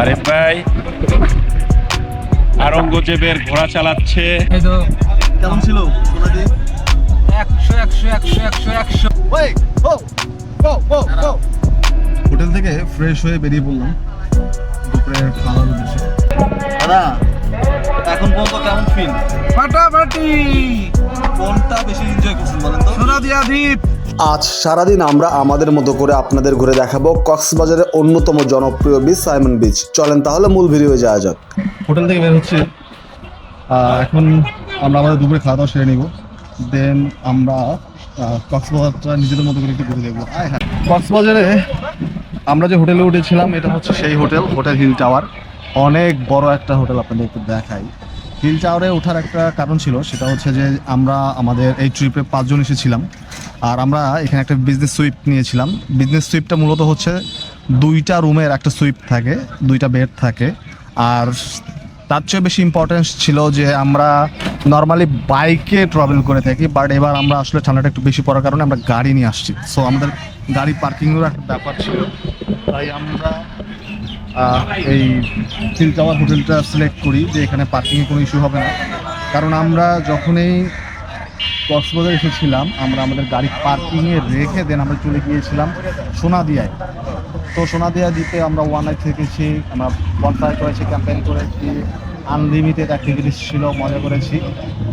আরে ভাই আরঙ্গজেবের ঘোড়া চালাচ্ছে। কেমন ছিল একশো একশো একশো একশো একশো। হোটেল থেকে ফ্রেশ হয়ে বেরিয়ে পড়লাম। দুপুরের খাওয়ার উদ্দেশ্যে। দাদা এখন পর্যন্ত কেমন ফিল ফাটাফাটি। কোনটা বেশি এনজয় করছেন বলেন তো? সোনা দিয়া দ্বীপ আজ সারাদিন আমরা আমাদের মতো করে আপনাদের ঘুরে দেখাবো কক্সবাজারের অন্যতম জনপ্রিয় বিচ সাইমন বিচ চলেন তাহলে মূল ভিডিও যাওয়া যাক। হোটেল থেকে বের হচ্ছে। এখন আমরা আমাদের দুপুরে খাওয়া দাওয়া সেরে নিব। দেন আমরা কক্সবাজারটা নিজেদের মতো করে একটু ঘুরে দেখব। কক্সবাজারে আমরা যে হোটেলে উঠেছিলাম, এটা হচ্ছে সেই হোটেল হোটেল হিল টাওয়ার অনেক বড় একটা হোটেল আপনাদের একটু দেখাই। হিল টাওয়ারে ওঠার একটা কারণ ছিল, সেটা হচ্ছে যে আমরা আমাদের এই ট্রিপে পাঁচজন এসেছিলাম। আর আমরা এখানে একটা বিজনেস সুইপ নিয়েছিলাম। বিজনেস সুইপটা মূলত হচ্ছে দুইটা রুমের একটা সুইপ থাকে, দুইটা বেড থাকে। আর তার চেয়ে বেশি ইম্পর্টেন্স ছিল যে আমরা নর্মালি বাইকে ট্রাভেল করে থাকি বাট এবার আমরা আসলে ঠান্ডাটা একটু বেশি পড়ার কারণে আমরা গাড়ি নিয়ে আসছি। সো আমাদের গাড়ি পার্কিংয়েরও একটা ব্যাপার ছিল। তাই আমরা এই হিল টাওয়ার হোটেলটা সিলেক্ট করি যে এখানে পার্কিংয়ে কোনো ইস্যু হবে না। কারণ আমরা যখনই কক্সবাজার এসেছিলাম, আমরা আমাদের গাড়ি পার্কিংয়ে রেখে দেন আমরা চলে গিয়েছিলাম সোনাদিয়ায়। তো সোনাদিয়া দ্বীপে আমরা ওয়ান নাইট থেকেছি, আমরা বনফায়ার করেছি ক্যাম্পেইন করেছি আনলিমিটেড অ্যাক্টিভিটিস ছিল, মজা করেছি।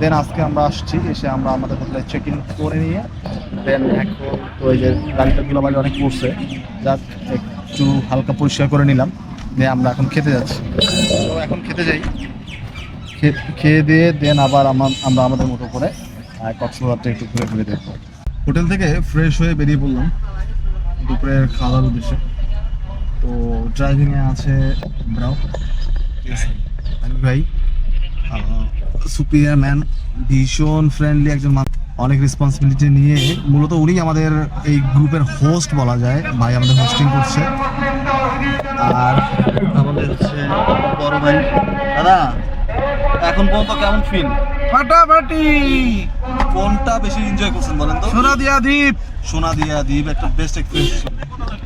দেন আজকে আমরা আসছি, এসে আমরা আমাদের হোটেলে চেক ইন করে নিয়ে দেন এখন তো ওই যে গাড়িটা ধুলাবালি অনেক পড়ছে যাক, একটু হালকা পরিষ্কার করে নিলাম, দিয়ে আমরা এখন খেতে যাচ্ছি। তো এখন খেতে যাই। খেয়ে দিয়ে দেন আবার আমার আমাদের মতো করে কক্সবাজারটা একটু ঘুরে ঘুরে দেখব। হোটেল থেকে ফ্রেশ হয়ে বেরিয়ে পড়লাম দুপুরের খাওয়ার উদ্দেশ্যে। তো ড্রাইভিংয়ে আছে ব্রাউ। আমি ভাই সুপিরিয়ার ম্যান ভীষণ ফ্রেন্ডলি একজন মানুষ। অনেক রেসপন্সিবিলিটি নিয়ে মূলত উনি আমাদের এই গ্রুপের হোস্ট বলা যায়। ভাই আমাদের হোস্টিং করছে। আর আমাদের হচ্ছে বড় ভাই। দাদা এখন পর্যন্ত কেমন ফিল ফাটাফাটি! কোনটা বেশি এনজয় করছেন বলেন তো? সোনা দিয়া দ্বীপ। সোনা দিয়া দ্বীপ একটা বেস্ট এক্সপিরিয়েন্স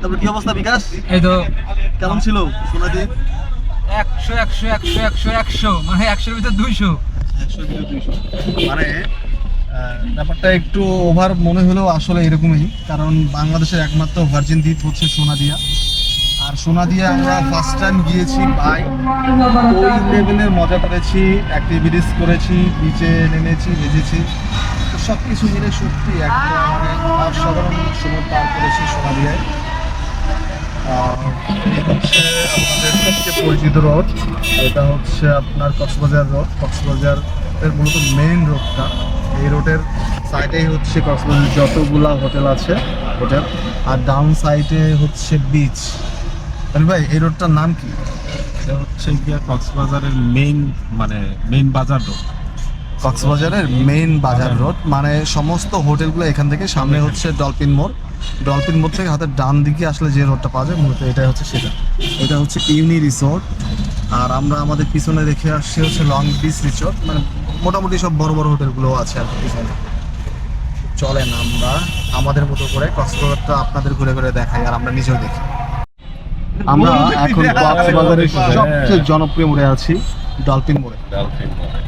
তারপর কি অবস্থা বিকাশ? এই তো। কেমন ছিল সোনা দ্বীপ? একশো একশো একশো একশো একশো। মানে একশোর ভিতর দুইশো। মানে আহ, ব্যাপারটা একটু ওভার মনে হলেও আসলে এরকমই। কারণ বাংলাদেশের একমাত্র ভার্জিন দ্বীপ হচ্ছে সোনাদিয়া আর সোনাদিয়া আমরা ফার্স্ট টাইম গিয়েছি বাই ওই লেভেলের মজা করেছি অ্যাক্টিভিটিস করেছি বিচে নেমেছি ভেজেছি সব কিছু মিলে সত্যি একটা মানে অসাধারণ করেছি সোনাদিয়ায় হচ্ছে আমাদের সবচেয়ে পরিচিত রোড এটা হচ্ছে আপনার কক্সবাজার রোড কক্সবাজার এর মূলত মেইন রোডটা। এই রোডের সাইডেই হচ্ছে কক্সবাজার, যতগুলা হোটেল আছে হোটেল, আর ডাউন সাইডে হচ্ছে বিচ ভাই, এই রোডটার নাম কি? এটা হচ্ছে গিয়া কক্সবাজারের মেইন মানে মেইন বাজার রোড। কক্সবাজারের মেইন বাজার রোড মানে সমস্ত হোটেলগুলো এখান থেকে সামনে হচ্ছে ডলফিন মোড়। ডলফিন মোড় থেকে হাতের ডান দিকে আসলে যে রোডটা পাওয়া যায় মূলত এটাই হচ্ছে সেটা। এটা হচ্ছে ইউনি রিসোর্ট। আর আমরা আমাদের পিছনে রেখে আসছি হচ্ছে লং বিচ রিসোর্ট। মানে মোটামুটি সব বড় বড় হোটেলগুলো আছে আর কি পিছনে। চলেন আমরা আমাদের মতো করে কক্সবাজারটা আপনাদের ঘুরে ঘুরে দেখাই আর আমরা নিজেও দেখি। আমরা এখন কক্সবাজারের সবচেয়ে জনপ্রিয় মোড়ে আছি ডলফিন মোড়ে। ডলফিন মোড়ে।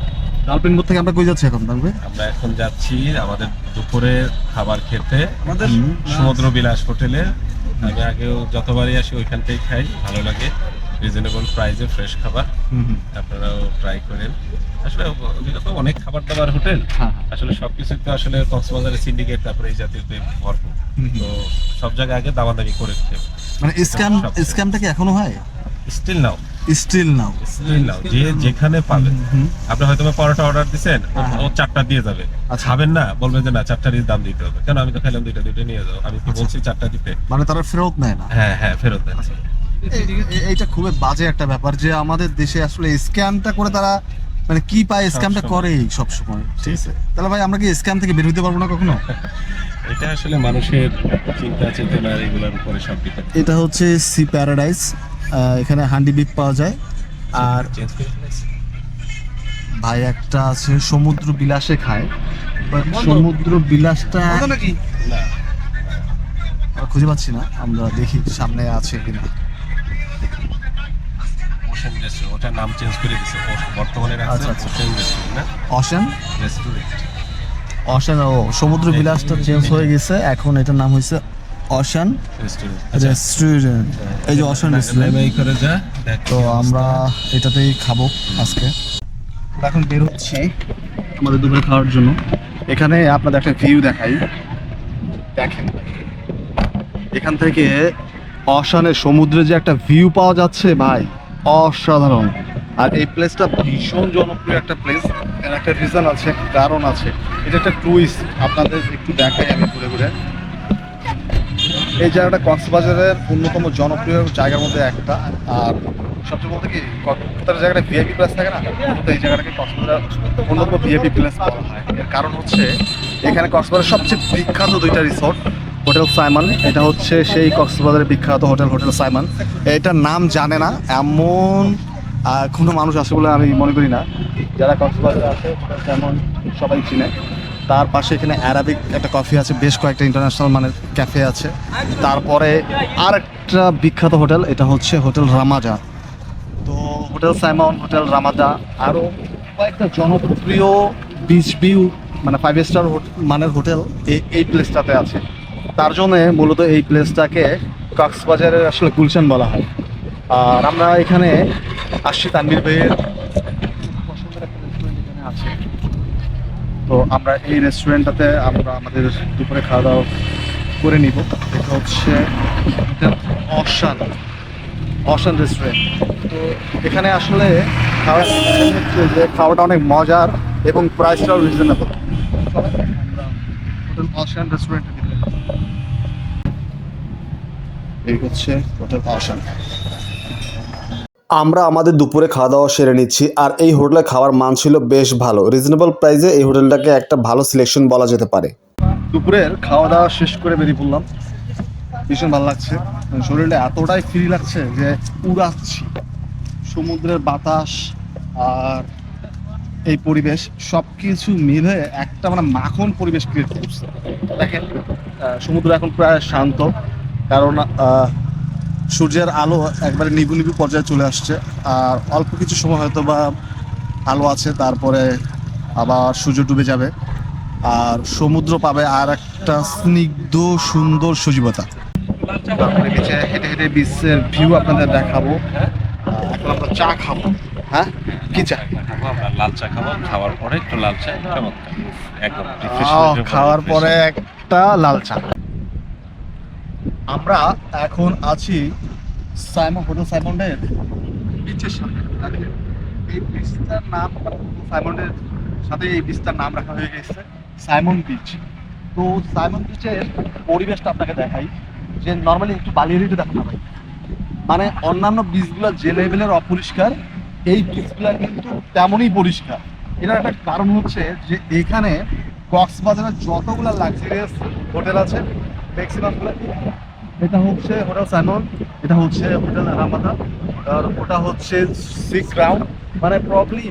ডলফিন মোড় থেকে আমরা কই যাচ্ছি এখন জানবে আমরা এখন যাচ্ছি আমাদের দুপুরের খাবার খেতে আমাদের সমুদ্র বিলাস হোটেলে। আমি আগেও যতবারই আসি ওইখানটাই খাই ভালো লাগে। রিজনেবল প্রাইসে ফ্রেশ খাবার। আপনারাও ট্রাই করেন। আসলে অনেক খাবার দাবার হোটেল। হ্যাঁ, আসলে সবকিছু তো আসলে কক্সবাজারের সিন্ডিকেট তারপরে এই জাতীয় ভরপুর। তো সব জায়গায় আগে দামাদামি করে মানে স্ক্যাম স্ক্যামটা কি এখনও হয়? Still now still now still now যে যেখানে পাবেন আপনি হয়তো পরোটা অর্ডার দিচ্ছেন ও- হ্যাঁ, হ্যাঁ। ও চারটা দিয়ে যাবে। আচ্ছা। খাবেন না বলবেন যে না চারটারই দাম দিতে হবে। কেন? আমি তো খাইলাম দুইটা দুইটা নিয়ে যাও। আমি তো বলছি চারটা দিতে? মানে তারা ফেরত নেয় না। হ্যাঁ হ্যাঁ ফেরত এ- এ- এইটা খুবই বাজে একটা ব্যাপার যে আমাদের দেশে আসলে স্ক্যামটা করে তারা মানে কি পায় স্ক্যামটা সবসময়। করে সব সময়। ঠিক আছে? তাহলে ভাই আমরা কি স্ক্যাম থেকে বের হতে পারব না কখনো? এটা আসলে মানুষের চিন্তা চেতনা এগুলোর উপরে সব এটা হচ্ছে সি প্যারাডাইস। এখানে হান্ডি বিপ পাওয়া যায়। আর। ভাই একটা আছে সমুদ্র বিলাসে খায়। সমুদ্র বিলাসটা নাকি? খুঁজে পাচ্ছি না আমরা দেখি সামনে আছে কিনা। ওশান ওটার নাম চেঞ্জ করে দিছে। বর্তমানে আচ্ছা, আচ্ছা। অশান রেস্টুরেন্ট অশান ও সমুদ্র বিলাসটা চেঞ্জ হয়ে গেছে। এখন এটার নাম হয়েছে অশান? রেস্টুরেন্ট রেস্টুরেন্ট এই যে অশান রেস্টুরেন্ট তো আমরা এটাতেই খাব আজকে। এখন বের হচ্ছি আমাদের দুপুরে খাওয়ার জন্য। এখানে আপনাদের একটা ভিউ দেখাই। দেখেন। এখান থেকে অশানের সমুদ্রে যে একটা ভিউ পাওয়া যাচ্ছে ভাই অসাধারণ। আর এই প্লেসটা ভীষণ জনপ্রিয় একটা প্লেস এর একটা রিজন আছে কারণ আছে। এটা একটা টুইস্ট আপনাদের একটু দেখাই আমি ঘুরে ঘুরে। এই জায়গাটা কক্সবাজারের অন্যতম জনপ্রিয় জায়গার মধ্যে একটা। আর সবচেয়ে বলতে কি, কক্সবাজারের জায়গাটা ভিআইপি প্লেস থাকে না? এই জায়গাটাকে কক্সবাজার অন্যতম ভিআইপি প্লেস বলা হয়। এর কারণ হচ্ছে, এখানে কক্সবাজারের সবচেয়ে বিখ্যাত দুইটা রিসোর্ট হোটেল সাইমন এটা হচ্ছে সেই কক্সবাজারের বিখ্যাত হোটেল হোটেল সাইমন এটার নাম জানে না, এমন কোনো মানুষ আছে বলে আমি মনে করি না। যারা কক্সবাজারে আছে সাইমন সবাই চিনে। তার পাশে এখানে অ্যারাবিক একটা কফি আছে, বেশ কয়েকটা ইন্টারন্যাশনাল মানের ক্যাফে আছে। তারপরে আর একটা বিখ্যাত হোটেল, এটা হচ্ছে হোটেল রামাজা। তো হোটেল সাইমন, হোটেল রামাজা আরও কয়েকটা জনপ্রিয় বিচ ভিউ মানে ফাইভ স্টার মানের হোটেল এই এই প্লেসটাতে আছে। তার জন্যে মূলত এই প্লেসটাকে কক্সবাজারের আসলে গুলশান বলা হয়। আর আমরা এখানে আসছি তানবির ভাইয়ের পছন্দের একটা রেস্টুরেন্ট এখানে আছে তো আমরা এই রেস্টুরেন্টটাতে আমরা আমাদের দুপুরে খাওয়া দাওয়া করে নিব। এটা হচ্ছে অশান অশান রেস্টুরেন্ট তো এখানে আসলে খাওয়া যে খাওয়াটা অনেক মজার এবং প্রাইসটাও রিজনেবল হোটেল এই হচ্ছে হোটেল অশান। আমরা আমাদের দুপুরে খাওয়া দাওয়া সেরে নিচ্ছি, আর এই হোটেলে খাওয়ার মান ছিল বেশ ভালো। রিজনেবল প্রাইসে এই হোটেলটাকে একটা ভালো সিলেকশন বলা যেতে পারে। দুপুরের খাওয়া দাওয়া শেষ করে বেরিয়ে পড়লাম। ভীষণ ভালো লাগছে। শরীরটা এতটাই ফ্রি লাগছে যে উড়াচ্ছি। সমুদ্রের বাতাস আর এই পরিবেশ সব কিছু মিলে একটা মানে মাখন পরিবেশ ক্রিয়েট করছে। দেখেন সমুদ্র এখন প্রায় শান্ত। কারণ সূর্যের আলো একবারে নিবু নিবু পর্যায়ে চলে আসছে। আর অল্প কিছু সময় হয়তো বা আলো আছে তারপরে আবার সূর্য ডুবে যাবে। আর সমুদ্র পাবে আর একটা স্নিগ্ধ সুন্দর সজীবতা। তারপরে হেঁটে হেঁটে বিশ্বের ভিউ আপনাদের দেখাবো। এখন আমরা চা খাব। হ্যাঁ? কি চা? আমরা লাল চা খাব। খাওয়ার পরে একটু লাল চা চমৎকার। একদম খাওয়ার পরে একটা লাল চা। আমরা এখন আছি সাইমন হোটেল সাইমন্ডের বিচের সামনে। দেখেন, এই বিচটার নাম সাইমন্ডের সাথে এই বিচটার নাম রাখা হয়ে গেছে সাইমন বিচ তো সাইমন বিচের পরিবেশটা আপনাকে দেখাই যে নর্মালি একটু বালিয়ারিতে দেখা না ভাই মানে অন্যান্য বিচগুলো যে লেভেলের অপরিষ্কার এই বিচগুলো কিন্তু তেমনই পরিষ্কার। এটার একটা কারণ হচ্ছে যে এখানে কক্সবাজারের যতগুলো লাক্সারিয়াস হোটেল আছে ম্যাক্সিমামগুলো এটা হচ্ছে হোটেল সাইমন এটা হচ্ছে হোটেল রামাদা আর ওটা হচ্ছে সি ক্রাউন। মানে প্রবলি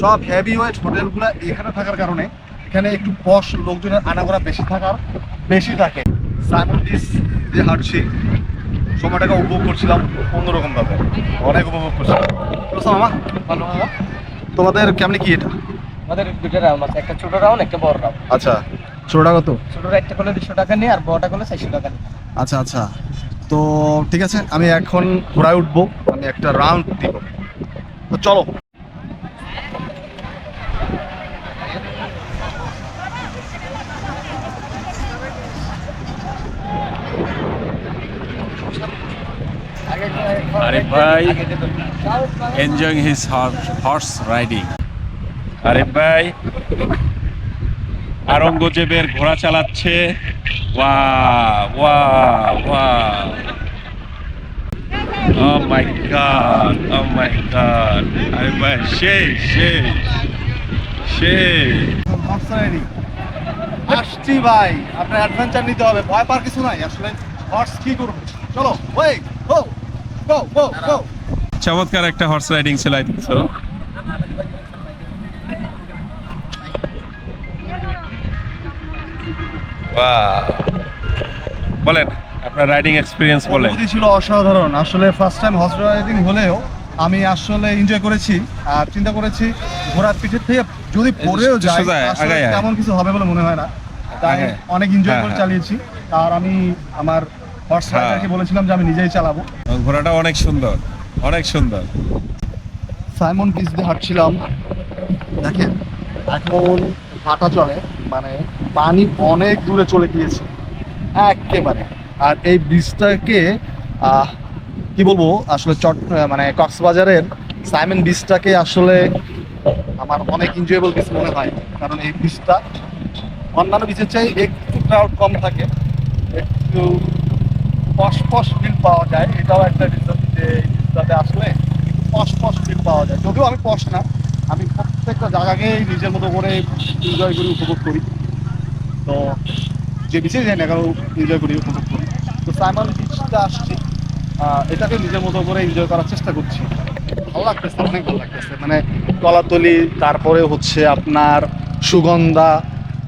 সব হেভি ওয়েট হোটেলগুলো এখানে থাকার কারণে এখানে একটু পশ লোকজনের আনাগোড়া বেশি থাকার বেশি থাকে। সাইমন বিচ যে হাঁটছি সময়টাকে উপভোগ করছিলাম অন্যরকম ভাবে। অনেক উপভোগ করছিলাম। বুঝছ মামা ভালো মামা? তোমাদের কেমনি কি এটা? আমাদের দুটো রাউন্ড আছে একটা ছোট রাউন্ড একটা বড় রাউন্ড আচ্ছা ছোটটা কত? ছোটটা একটা করলে দুশো টাকা নিয়ে আর বড়টা করলে চারশো টাকা নিয়ে। আচ্ছা আচ্ছা। তো ঠিক আছে, আমি এখন ঘোড়ায় উঠবো, আমি একটা রাউন্ড দিব। তো চলো। আরে ভাই এনজয়িং হিজ হর্স রাইডিং আরে ভাই আরঙ্গজেবের ঘোড়া চালাচ্ছে। ওয়া সেই সেই আসছি ভাই আপনার অ্যাডভেঞ্চার নিতে হবে ভয় পাওয়ার কিছু নাই আসলে হর্স কি করবে? চলো ওই গো গো গো চমৎকার একটা হর্স রাইডিং দিচ্ছ। বলেন আপনার রাইডিং এক্সপিরিয়েন্স বলেন। ছিল অসাধারণ। আসলে ফার্স্ট টাইম হর্স রাইডিং হলেও আমি আসলে এনজয় করেছি। আর চিন্তা করেছি ঘোড়ার পিঠের থেকে যদি পড়েও যায়। তেমন কিছু হবে বলে মনে হয় না। তাই অনেক এনজয় হ্যাঁ, করে হ্যাঁ। চালিয়েছি। আর আমি আমার হর্স হ্যাঁ। রাইডারকে বলেছিলাম যে আমি নিজেই চালাবো। ঘোড়াটা অনেক সুন্দর অনেক সুন্দর। সাইমন বিচ দিয়ে হাঁটছিলাম। দেখেন এখন হাঁটা চলে মানে পানি অনেক দূরে চলে গিয়েছে। একেবারে। আর এই ব্রিজটাকে কি বলব, আসলে চট মানে কক্সবাজারের সাইমন ব্রিজটাকে আসলে আমার অনেক এনজয়েবল বীজ মনে হয়। কারণ এই ব্রিজটা অন্যান্য বীজের চাই একটু ক্রাউড কম থাকে। একটু পশ পশ ফিল পাওয়া যায়। এটাও একটা রিজন যে এই বীজটাতে আসলে পশ পশ ফিল পাওয়া যায়। যদিও আমি পশ না, আমি প্রত্যেকটা জায়গাকেই নিজের মতো করে এনজয় করি উপভোগ করি। তো যে বিচে যাই না কারও এনজয় করি। তো সাইমন বিচটা আসছি। এটাকে নিজের মতো করে এনজয় করার চেষ্টা করছি। ভালো লাগতেছে, অনেক ভালো লাগতেছে। মানে কলাতলি, তারপরে হচ্ছে আপনার সুগন্ধা,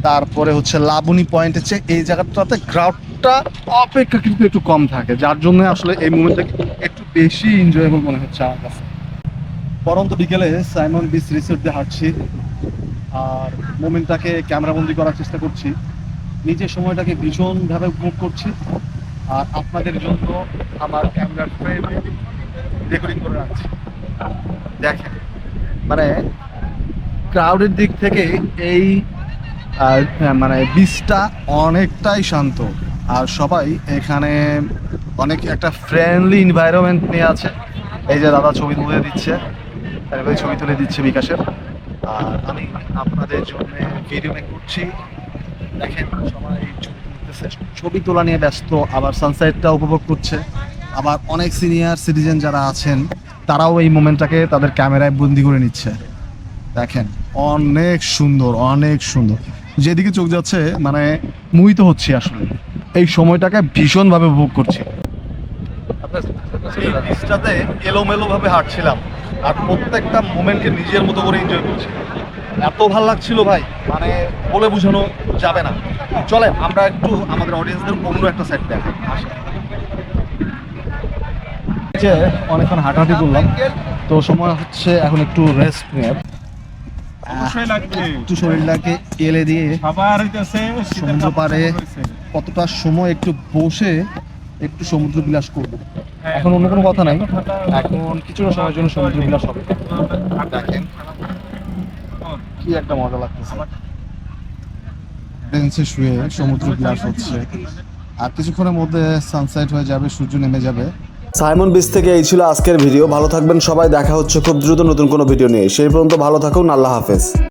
তারপরে হচ্ছে লাবণী পয়েন্ট হচ্ছে এই জায়গাটাতে গ্রাউন্ডটা অপেক্ষা কিন্তু একটু কম থাকে। যার জন্য আসলে এই মুভমেন্টটাকে একটু বেশি এনজয়েবল মনে হচ্ছে আমার কাছে। পরন্ত বিকেলে সাইমন বিচ রিসোর্ট দিয়ে হাঁটছি। আর মোমেন্টটাকে ক্যামেরাবন্দি করার চেষ্টা করছি। নিজের সময়টাকে ভীষণভাবে উপভোগ করছি আর আপনাদের জন্য আমার ক্যামেরার ফ্রেমে রেকর্ডিং করে রাখছি। দেখেন মানে ক্রাউডের দিক থেকে এই মানে বিচটা অনেকটাই শান্ত। আর সবাই এখানে অনেক একটা ফ্রেন্ডলি এনভায়রনমেন্ট নিয়ে আছে। এই যে দাদা ছবি তুলে দিচ্ছে। ছবি তুলে দিচ্ছে বিকাশের। আর আমি আপনাদের জন্য ভিডিও মেক করছি। দেখেন, সবাই ছবি তোলা নিয়ে ব্যস্ত, আবার সানসেটটা উপভোগ করছে। আবার অনেক সিনিয়র সিটিজেন যারা আছেন, তারাও এই মোমেন্টটাকে তাদের ক্যামেরায় বন্দি করে নিচ্ছে। দেখেন, অনেক সুন্দর অনেক সুন্দর। যেদিকে চোখ যাচ্ছে মানে মোহিত হচ্ছি আসলে। এই সময়টাকে ভীষণভাবে উপভোগ করছি। এই বীজটাতে এলোমেলো ভাবে হাঁটছিলাম। আর প্রত্যেকটা মোমেন্টকে নিজের মতো করে এনজয় করছি। এত ভালো লাগছিল ভাই মানে বলে বোঝানো যাবে না। চলে আমরা একটু আমাদের অডিয়েন্সদের অন্য একটা সাইড দেখাই। যে অনেকক্ষণ হাঁটাহাঁটি করলাম তো সময় হচ্ছে এখন একটু রেস্ট অবশ্যই একটু শরীরটাকে এলে দিয়ে সমুদ্র পাড়ে কতটা সময় একটু বসে একটু সমুদ্র বিলাস করব। এখন অন্য কোনো কথা নাই। এখন কিছুটা সময়ের জন্য সমুদ্র বিলাস হবে। দেখেন। কি একটা মজা লাগতেছে। বেঞ্চে শুয়ে সমুদ্র বিলাস হচ্ছে। আর কিছুক্ষণের মধ্যে সানসেট হয়ে যাবে সূর্য নেমে যাবে। সাইমন বিচ থেকে এই ছিল আজকের ভিডিও। ভালো থাকবেন সবাই। দেখা হচ্ছে খুব দ্রুত নতুন কোনো ভিডিও নিয়ে। সেই পর্যন্ত ভালো থাকুন। আল্লাহ হাফেজ।